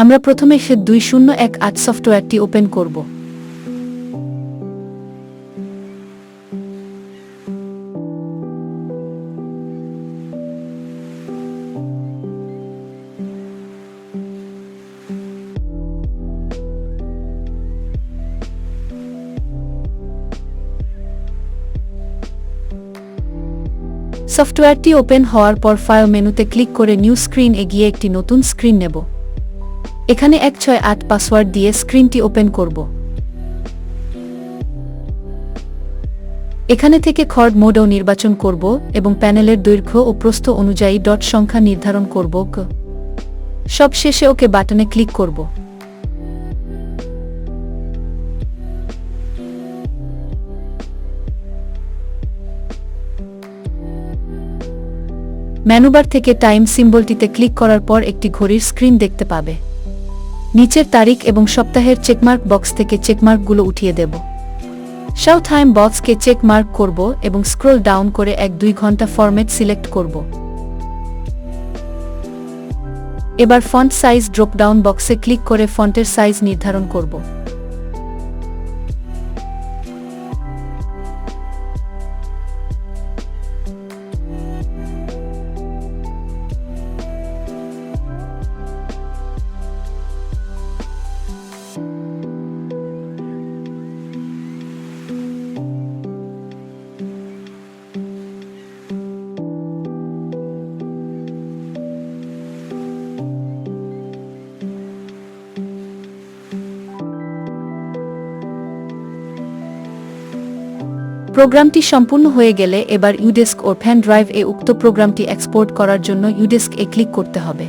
আমরা প্রথমে সে দুই শূন্য এক আট সফটওয়্যারটি ওপেন করব। সফটওয়্যারটি ওপেন হওয়ার পর ফাইল মেনুতে ক্লিক করে নিউ স্ক্রিন এগিয়ে একটি নতুন স্ক্রিন নেব। এখানে এক ছয় আট পাসওয়ার্ড দিয়ে স্ক্রিনটি ওপেন করব। এখানে থেকে খর্ড মোডও নির্বাচন করব এবং প্যানেলের দৈর্ঘ্য ও প্রস্থ অনুযায়ী ডট সংখ্যা নির্ধারণ করব সব শেষে ওকে বাটনে ক্লিক করব। ম্যানুবার থেকে টাইম সিম্বলটিতে ক্লিক করার পর একটি ঘড়ির স্ক্রিন দেখতে পাবে। নিচের তারিখ এবং সপ্তাহের চেকমার্ক বক্স থেকে চেকমার্কগুলো উঠিয়ে দেব। সাউ টাইম বক্সকে চেকমার্ক করব এবং স্ক্রোল ডাউন করে এক দুই ঘণ্টা ফরম্যাট সিলেক্ট করব। এবার ফন্ট সাইজ ড্রপ ডাউন বক্সে ক্লিক করে ফন্টের সাইজ নির্ধারণ করব। প্রোগ্রামটি সম্পূর্ণ হয়ে গেলে এবার ইউডেস্ক ও ফ্যান ড্রাইভ এ উক্ত প্রোগ্রামটি এক্সপোর্ট করার জন্য ইউডেস্ক এ ক্লিক করতে হবে।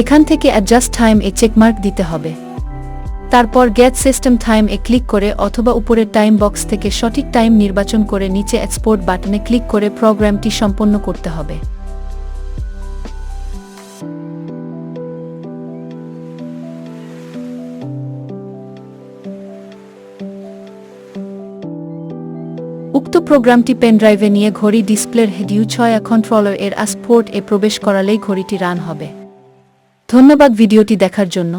এখান থেকে অ্যাডজাস্ট টাইম এ চেকমার্ক দিতে হবে। তারপর গেট সিস্টেম টাইম এ ক্লিক করে অথবা উপরের টাইম বক্স থেকে সঠিক টাইম নির্বাচন করে নিচে এক্সপোর্ট বাটনে ক্লিক করে প্রোগ্রামটি সম্পন্ন করতে হবে। উক্ত প্রোগ্রামটি পেনড্রাইভে নিয়ে ঘড়ি ডিসপ্লের হেডিউ ছয় কন্ট্রোলার এর আসপোর্ট এ প্রবেশ করালেই ঘড়িটি রান হবে। ধন্যবাদ ভিডিওটি দেখার জন্য।